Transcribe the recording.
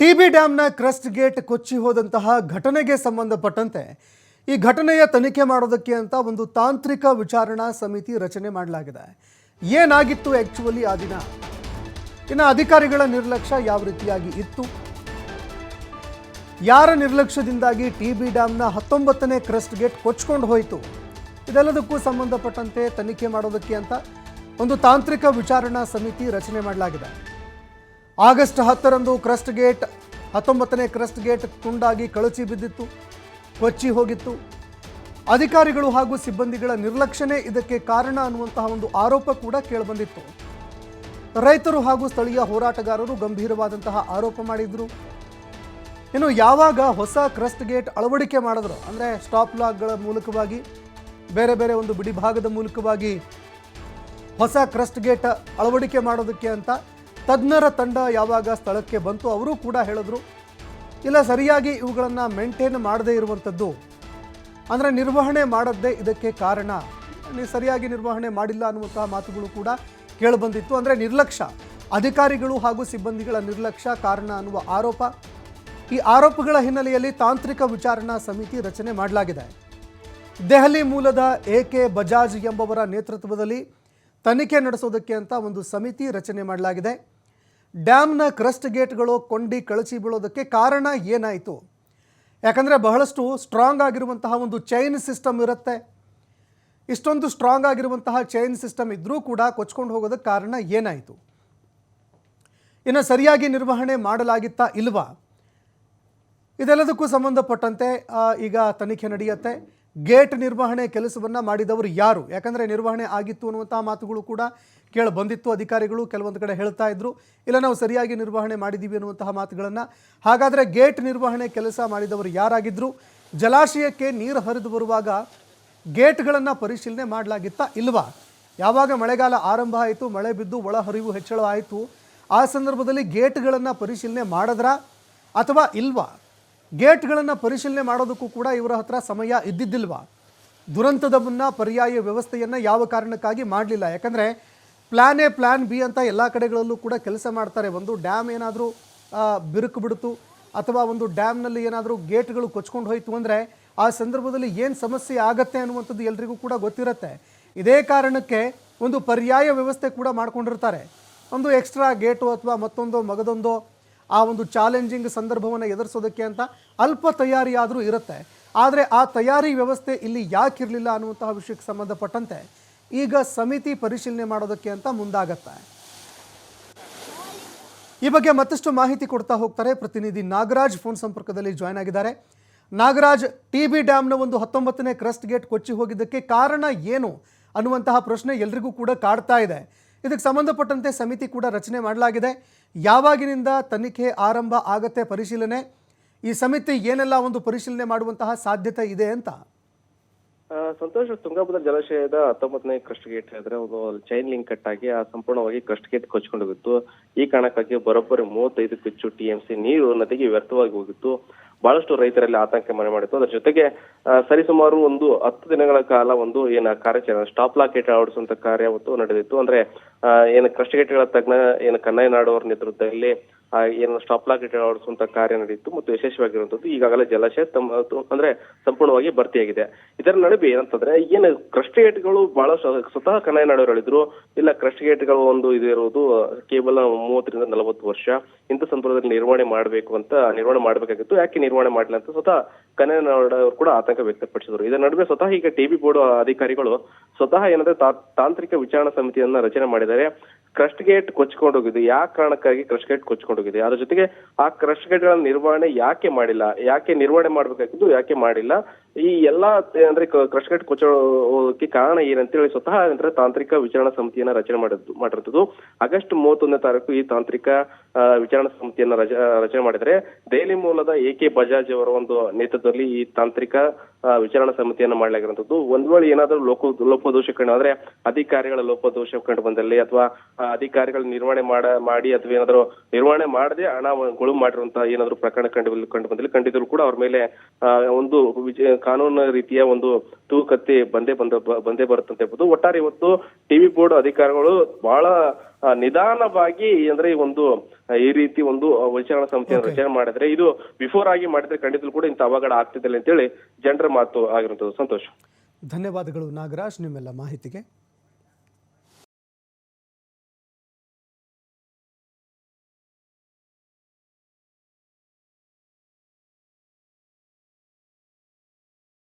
TB ಡ್ಯಾಂನ crest gate ಕೊಚ್ಚಿ ಹೋದಂತಹ ಘಟನೆಗೆ ಸಂಬಂಧಪಟ್ಟಂತೆ ಈ ಘಟನೆಯ ತನಿಖೆ ಮಾಡೋದಕ್ಕೆ ಅಂತ ಒಂದು ತಾಂತ್ರಿಕ ವಿಚಾರಣಾ ಸಮಿತಿ ರಚನೆ ಮಾಡಲಾಗಿದೆ. ಏನಾಗಿತ್ತು ಆ್ಯಕ್ಚುಲಿ ಆ ದಿನ? ಇನ್ನು ಅಧಿಕಾರಿಗಳ ನಿರ್ಲಕ್ಷ್ಯ ಯಾವ ರೀತಿಯಾಗಿ ಇತ್ತು? ಯಾರ ನಿರ್ಲಕ್ಷ್ಯದಿಂದಾಗಿ ಟಿ ಬಿ ಡ್ಯಾಮ್ನ ಹತ್ತೊಂಬತ್ತನೇ ಕ್ರಸ್ಟ್ ಗೇಟ್ ಕೊಚ್ಕೊಂಡು ಹೋಯಿತು? ಇದೆಲ್ಲದಕ್ಕೂ ಸಂಬಂಧಪಟ್ಟಂತೆ ತನಿಖೆ ಮಾಡೋದಕ್ಕೆ ಅಂತ ಒಂದು ತಾಂತ್ರಿಕ ವಿಚಾರಣಾ ಸಮಿತಿ ರಚನೆ ಮಾಡಲಾಗಿದೆ. ಆಗಸ್ಟ್ ಹತ್ತರಂದು ಕ್ರಸ್ಟ್ ಗೇಟ್, ಹತ್ತೊಂಬತ್ತನೇ ಕ್ರಸ್ಟ್ ಗೇಟ್ ತುಂಡಾಗಿ ಕಳಚಿ ಬಿದ್ದಿತ್ತು, ಕೊಚ್ಚಿ ಹೋಗಿತ್ತು. ಅಧಿಕಾರಿಗಳು ಹಾಗೂ ಸಿಬ್ಬಂದಿಗಳ ನಿರ್ಲಕ್ಷ್ಯನೇ ಇದಕ್ಕೆ ಕಾರಣ ಅನ್ನುವಂತಹ ಒಂದು ಆರೋಪ ಕೂಡ ಕೇಳಿಬಂದಿತ್ತು. ರೈತರು ಹಾಗೂ ಸ್ಥಳೀಯ ಹೋರಾಟಗಾರರು ಗಂಭೀರವಾದಂತಹ ಆರೋಪ ಮಾಡಿದ್ರು. ಇನ್ನು ಯಾವಾಗ ಹೊಸ ಕ್ರಸ್ಟ್ ಗೇಟ್ ಅಳವಡಿಕೆ ಮಾಡಿದ್ರು? ಅಂದರೆ ಸ್ಟಾಪ್ ಲಾಕ್ಗಳ ಮೂಲಕವಾಗಿ, ಬೇರೆ ಬೇರೆ ಒಂದು ಬಿಡಿ ಭಾಗದ ಮೂಲಕವಾಗಿ ಹೊಸ ಕ್ರಸ್ಟ್ ಗೇಟ್ ಅಳವಡಿಕೆ ಮಾಡೋದಕ್ಕೆ ಅಂತ ತಜ್ಞರ ತಂಡ ಯಾವಾಗ ಸ್ಥಳಕ್ಕೆ ಬಂತು ಅವರು ಕೂಡ ಹೇಳಿದ್ರು. ಇಲ್ಲ, ಸರಿಯಾಗಿ ಇವುಗಳನ್ನು ಮೇಂಟೈನ್ ಮಾಡದೇ ಇರುವಂಥದ್ದು ಅಂದರೆ ನಿರ್ವಹಣೆ ಮಾಡದ್ದೇ ಇದಕ್ಕೆ ಕಾರಣ. ಸರಿಯಾಗಿ ನಿರ್ವಹಣೆ ಮಾಡಿಲ್ಲ ಅನ್ನುವಂತಹ ಮಾತುಗಳು ಕೂಡ ಕೇಳಿಬಂದಿತ್ತು. ಅಂದರೆ ನಿರ್ಲಕ್ಷ್ಯ ಅಧಿಕಾರಿಗಳು ಹಾಗೂ ಸಿಬ್ಬಂದಿಗಳ ನಿರ್ಲಕ್ಷ್ಯ ಕಾರಣ ಅನ್ನುವ ಆರೋಪ. ಈ ಆರೋಪಗಳ ಹಿನ್ನೆಲೆಯಲ್ಲಿ ತಾಂತ್ರಿಕ ವಿಚಾರಣಾ ಸಮಿತಿ ರಚನೆ ಮಾಡಲಾಗಿದೆ. ದೆಹಲಿ ಮೂಲದ ಎ ಕೆ ಬಜಾಜ್ ಎಂಬವರ ನೇತೃತ್ವದಲ್ಲಿ ತನಿಖೆ ನಡೆಸೋದಕ್ಕೆ ಅಂತ ಒಂದು ಸಮಿತಿ ರಚನೆ ಮಾಡಲಾಗಿದೆ. ಡ್ಯಾಮ್ನ ಕ್ರಸ್ಟ್ ಗೇಟ್ಗಳು ಕೊಂಡಿ ಕಳಚಿ ಬೀಳೋದಕ್ಕೆ ಕಾರಣ ಏನಾಯಿತು? ಯಾಕಂದರೆ ಬಹಳಷ್ಟು ಸ್ಟ್ರಾಂಗ್ ಆಗಿರುವಂತಹ ಒಂದು ಚೈನ್ ಸಿಸ್ಟಮ್ ಇರುತ್ತೆ. ಇಷ್ಟೊಂದು ಸ್ಟ್ರಾಂಗ್ ಆಗಿರುವಂತಹ ಚೈನ್ ಸಿಸ್ಟಮ್ ಇದ್ದರೂ ಕೂಡ ಕೊಚ್ಕೊಂಡು ಹೋಗೋದಕ್ಕೆ ಕಾರಣ ಏನಾಯಿತು? ಇನ್ನು ಸರಿಯಾಗಿ ನಿರ್ವಹಣೆ ಮಾಡಲಾಗಿತ್ತಾ ಇಲ್ವಾ? ಇದೆಲ್ಲದಕ್ಕೂ ಸಂಬಂಧಪಟ್ಟಂತೆ ಈಗ ತನಿಖೆ ನಡೆಯುತ್ತೆ. ಗೇಟ್ ನಿರ್ವಹಣೆ ಕೆಲಸವನ್ನು ಮಾಡಿದವರು ಯಾರು? ಯಾಕಂದರೆ ನಿರ್ವಹಣೆ ಆಗಿತ್ತು ಅನ್ನುವಂಥ ಮಾತುಗಳು ಕೂಡ ಕೇಳಿ ಬಂದಿತ್ತು ಅಧಿಕಾರಿಗಳು ಕೆಲವೊಂದು ಕಡೆ ಹೇಳ್ತಾ ಇದ್ರು. ಇಲ್ಲ, ನಾವು ಸರಿಯಾಗಿ ನಿರ್ವಹಣೆ ಮಾಡಿದ್ದೀವಿ ಅನ್ನುವಂತಹ ಮಾತುಗಳನ್ನು. ಹಾಗಾದರೆ ಗೇಟ್ ನಿರ್ವಹಣೆ ಕೆಲಸ ಮಾಡಿದವರು ಯಾರಾಗಿದ್ದರು ಜಲಾಶಯಕ್ಕೆ ನೀರು ಹರಿದು ಬರುವಾಗ ಗೇಟ್ಗಳನ್ನು ಪರಿಶೀಲನೆ ಮಾಡಲಾಗಿತ್ತಾ ಇಲ್ವಾ? ಯಾವಾಗ ಮಳೆಗಾಲ ಆರಂಭ ಆಯಿತು, ಮಳೆ ಬಿದ್ದು ಒಳಹರಿವು ಹೆಚ್ಚಳ ಆಯಿತು, ಆ ಸಂದರ್ಭದಲ್ಲಿ ಗೇಟ್ಗಳನ್ನು ಪರಿಶೀಲನೆ ಮಾಡಿದ್ರಾ ಅಥವಾ ಇಲ್ವಾ? ಗೇಟ್ಗಳನ್ನು ಪರಿಶೀಲನೆ ಮಾಡೋದಕ್ಕೂ ಕೂಡ ಇವರ ಹತ್ರ ಸಮಯ ಇದ್ದಿದ್ದಿಲ್ವಾ? ದುರಂತದ ಮುನ್ನ ಪರ್ಯಾಯ ವ್ಯವಸ್ಥೆಯನ್ನು ಯಾವ ಕಾರಣಕ್ಕಾಗಿ ಮಾಡಲಿಲ್ಲ? ಯಾಕಂದರೆ ಪ್ಲ್ಯಾನ್ ಎ ಪ್ಲ್ಯಾನ್ ಬಿ ಅಂತ ಎಲ್ಲ ಕಡೆಗಳಲ್ಲೂ ಕೂಡ ಕೆಲಸ ಮಾಡ್ತಾರೆ. ಒಂದು ಡ್ಯಾಮ್ ಏನಾದರೂ ಬಿರುಕು ಬಿಡ್ತು, ಅಥವಾ ಒಂದು ಡ್ಯಾಮ್ನಲ್ಲಿ ಏನಾದರೂ ಗೇಟ್ಗಳು ಕೊಚ್ಕೊಂಡು ಹೋಯಿತು ಅಂದರೆ ಆ ಸಂದರ್ಭದಲ್ಲಿ ಏನು ಸಮಸ್ಯೆ ಆಗತ್ತೆ ಅನ್ನುವಂಥದ್ದು ಎಲ್ರಿಗೂ ಕೂಡ ಗೊತ್ತಿರುತ್ತೆ. ಇದೇ ಕಾರಣಕ್ಕೆ ಒಂದು ಪರ್ಯಾಯ ವ್ಯವಸ್ಥೆ ಕೂಡ ಮಾಡ್ಕೊಂಡಿರ್ತಾರೆ. ಒಂದು ಎಕ್ಸ್ಟ್ರಾ ಗೇಟು ಅಥವಾ ಮತ್ತೊಂದು ಮಗದೊಂದು ಆ ಒಂದು ಚಾಲೆಂಜಿಂಗ್ ಸಂದರ್ಭವನ್ನು ಎದುರಿಸೋದಕ್ಕೆ ಅಂತ ಅಲ್ಪ ತಯಾರಿ ಆದರೂ ಇರುತ್ತೆ. ಆದರೆ ಆ ತಯಾರಿ ವ್ಯವಸ್ಥೆ ಇಲ್ಲಿ ಯಾಕಿರಲಿಲ್ಲ ಅನ್ನುವಂತಹ ವಿಷಯಕ್ಕೆ ಸಂಬಂಧಪಟ್ಟಂತೆ ಈಗ ಸಮಿತಿ ಪರಿಶೀಲನೆ ಮಾಡೋದಕ್ಕೆ ಅಂತ ಮುಂದಾಗತ್ತೆ. ಈ ಬಗ್ಗೆ ಮತ್ತಷ್ಟು ಮಾಹಿತಿ ಕೊಡ್ತಾ ಹೋಗ್ತಾರೆ ಪ್ರತಿನಿಧಿ ನಾಗರಾಜ್. ಫೋನ್ ಸಂಪರ್ಕದಲ್ಲಿ ಜಾಯ್ನ್ ಆಗಿದ್ದಾರೆ. ನಾಗರಾಜ್, ಟಿ ಬಿ ಡ್ಯಾಮ್ನ ಒಂದು ಹತ್ತೊಂಬತ್ತನೇ ಕ್ರಸ್ಟ್ ಗೇಟ್ ಕೊಚ್ಚಿ ಹೋಗಿದ್ದಕ್ಕೆ ಕಾರಣ ಏನು ಅನ್ನುವಂತಹ ಪ್ರಶ್ನೆ ಎಲ್ರಿಗೂ ಕೂಡ ಕಾಡ್ತಾ ಇದೆ. ಇದಕ್ಕೆ ಸಂಬಂಧಪಟ್ಟಂತೆ ಸಮಿತಿ ಕೂಡ ರಚನೆ ಮಾಡಲಾಗಿದೆ. ಯಾವಾಗಿನಿಂದ ತನಿಖೆ ಆರಂಭ ಆಗತ್ತೆ ಪರಿಶೀಲನೆ? ಈ ಸಮಿತಿ ಏನೆಲ್ಲ ಒಂದು ಪರಿಶೀಲನೆ ಮಾಡುವಂತಹ ಸಾಧ್ಯತೆ ಇದೆ ಅಂತ ಸಂತೋಷ್ ತುಂಗಾಭದ್ರ ಜಲಾಶಯದ ಹತ್ತೊಂಬತ್ತನೇ ಕ್ರಸ್ಟ್ ಗೇಟ್ ಹೇಳಿದ್ರೆ ಒಂದು ಚೈನ್ ಲಿಂಕ್ ಕಟ್ ಆಗಿ ಆ ಸಂಪೂರ್ಣವಾಗಿ ಕ್ರಸ್ಟ್ ಗೇಟ್ ಕೊಚ್ಕೊಂಡು ಹೋಗಿತ್ತು. ಈ ಕಾರಣಕ್ಕಾಗಿ ಬರೋಬ್ಬರಿ ಮೂವತ್ತೈದು ಕಿಚ್ಚು ಟಿಎಂಸಿ ನೀರು ನದಿಗೆ ವ್ಯರ್ಥವಾಗಿ ಹೋಗಿತ್ತು. ಬಹಳಷ್ಟು ರೈತರಲ್ಲಿ ಆತಂಕ ಮನೆ ಮಾಡಿತ್ತು. ಅದರ ಜೊತೆಗೆ ಸರಿಸುಮಾರು ಒಂದು ಹತ್ತು ದಿನಗಳ ಕಾಲ ಒಂದು ಏನ ಕಾರ್ಯಾಚರಣೆ ಸ್ಟಾಪ್ ಲಾಕ್ ಗೇಟ್ ಅಳವಡಿಸುವಂತ ಕಾರ್ಯ ನಡೆದಿತ್ತು. ಅಂದ್ರೆ ಏನು ಕ್ರಸ್ಟ್ ಗೇಟ್ಗಳ ತಜ್ಞ, ಏನು ಕನ್ನಯ್ಯ ಅವರ ನೇತೃತ್ವದಲ್ಲಿ ಏನು ಸ್ಟಾಪ್ ಲಾಕ್ ಇಟ್ಟು ಅಳವಡಿಸುವಂತ ಕಾರ್ಯ ನಡೆಯಿತು ಮತ್ತು ಯಶಸ್ವಿಯಾಗಿರುವಂತದ್ದು ಈಗಾಗಲೇ ಜಲಾಶಯ ತಮ್ಮ ಅಂದ್ರೆ ಸಂಪೂರ್ಣವಾಗಿ ಭರ್ತಿಯಾಗಿದೆ. ಇದರ ನಡುವೆ ಏನಂತಂದ್ರೆ ಏನು ಕ್ರಸ್ಟ್ ಗೇಟ್ಗಳು ಬಹಳ ಸ್ವತಃ ಕನ್ನಡ ನಾಡು ಹೇಳಿದ್ರು ಇಲ್ಲ ಕ್ರಸ್ಟ್ ಗೇಟ್ಗಳು ಒಂದು ಇದು ಇರುವುದು ಕೇವಲ ಮೂವತ್ತರಿಂದ ನಲವತ್ತು ವರ್ಷ ಇಂಥ ಸಂದರ್ಭದಲ್ಲಿ ನಿರ್ವಹಣೆ ಮಾಡಬೇಕು ಅಂತ, ನಿರ್ವಹಣೆ ಮಾಡಬೇಕಾಗಿತ್ತು. ಯಾಕೆ ನಿರ್ವಹಣೆ ಮಾಡಲಿಲ್ಲ ಅಂತ ಸ್ವತಃ ಅವರು ಕೂಡ ಆತಂಕ ವ್ಯಕ್ತಪಡಿಸಿದ್ರು. ಇದರ ನಡುವೆ ಸ್ವತಃ ಈಗ ಟಿಬಿ ಬೋರ್ಡ್ ಅಧಿಕಾರಿಗಳು ಸ್ವತಃ ಏನಂದ್ರೆ ತಾಂತ್ರಿಕ ವಿಚಾರಣಾ ಸಮಿತಿಯನ್ನ ರಚನೆ ಮಾಡಿದ್ದಾರೆ. ಕ್ರಸ್ಟ್ ಗೇಟ್ ಕೊಚ್ಕೊಂಡು ಹೋಗಿದ್ದು ಯಾವ ಕಾರಣಕ್ಕಾಗಿ ಕ್ರಸ್ಟ್ ಗೇಟ್ ಕೊಚ್ಕೊಂಡು ಹೋಗಿದೆ? ಅದ್ರ ಜೊತೆಗೆ ಆ ಕ್ರಸ್ಟ್ ಗೇಟ್ಗಳ ನಿರ್ವಹಣೆ ಯಾಕೆ ಮಾಡಿಲ್ಲ? ಯಾಕೆ ನಿರ್ವಹಣೆ ಮಾಡ್ಬೇಕಾಗಿದ್ದು ಯಾಕೆ ಮಾಡಿಲ್ಲ? ಈ ಎಲ್ಲಾ, ಅಂದ್ರೆ ಕ್ರಸ್ಟ್ ಗೇಟ್ ಕಾರಣ ಏನಂತ ಹೇಳಿ ಸ್ವತಃ ಅಂದ್ರೆ ತಾಂತ್ರಿಕ ವಿಚಾರಣಾ ಸಮಿತಿಯನ್ನ ರಚನೆ ಮಾಡಿದ್ದು, ಮಾಡಿರ್ತದ್ದು. ಆಗಸ್ಟ್ ಮೂವತ್ತೊಂದನೇ ತಾರೀಕು ಈ ತಾಂತ್ರಿಕ ವಿಚಾರಣಾ ಸಮಿತಿಯನ್ನ ರಚ, ರಚನೆ ಮಾಡಿದ್ರೆ ದೆಹಲಿ ಮೂಲದ ಎ ಕೆ ಬಜಾಜ್ ಅವರ ಒಂದು ನೇತೃತ್ವದಲ್ಲಿ ಈ ತಾಂತ್ರಿಕ ವಿಚಾರಣಾ ಸಮಿತಿಯನ್ನ ಮಾಡಲಾಗಿರುವಂತದ್ದು. ಒಂದ್ ವೇಳೆ ಏನಾದ್ರೂ ಲೋಕ ಲೋಪದೋಷ ಕಂಡು ಅಂದ್ರೆ ಅಧಿಕಾರಿಗಳ ಲೋಪದೋಷ ಕಂಡು ಬಂದಲ್ಲಿ ಅಥವಾ ಅಧಿಕಾರಿಗಳ ನಿರ್ವಹಣೆ ಮಾಡ, ಮಾಡಿ ಅಥವಾ ಏನಾದ್ರು ನಿರ್ವಹಣೆ ಮಾಡದೆ ಹಣ ಗುಳು ಮಾಡಿರುವಂತಹ ಏನಾದ್ರು ಪ್ರಕರಣ ಕಂಡು ಕಂಡು ಬಂದಲ್ಲಿ ಖಂಡಿತರು ಕೂಡ ಅವ್ರ ಮೇಲೆ ಒಂದು ಕಾನೂನು ರೀತಿಯ ಒಂದು ತೂಕತ್ತೆ ಬಂದೇ ಬಂದ ಬಂದೇ ಬರುತ್ತೆ ಅಂತ ಹೇಳ್ಬೋದು ಒಟ್ಟಾರೆ ಇವತ್ತು ಟಿವಿ ಬೋರ್ಡ್ ಅಧಿಕಾರಿಗಳು ಬಹಳ ನಿಧಾನವಾಗಿ ಅಂದ್ರೆ ಈ ಒಂದು ಈ ರೀತಿ ಒಂದು ವಿಚಾರಣಾ ಸಮಿತಿಯನ್ನು ರಚನೆ ಮಾಡಿದ್ರೆ ಇದು ಬಿಫೋರ್ ಆಗಿ ಮಾಡಿದ್ರೆ ಖಂಡಿತಲು ಕೂಡ ಇಂಥ ಅವಘಡ ಅಂತ ಅಂತೇಳಿ ಜನರ ಮಾತು ಆಗಿರುವಂತದ್ದು ಸಂತೋಷ. ಧನ್ಯವಾದಗಳು ನಾಗರಾಜ್ ನಿಮ್ಮೆಲ್ಲ ಮಾಹಿತಿಗೆ.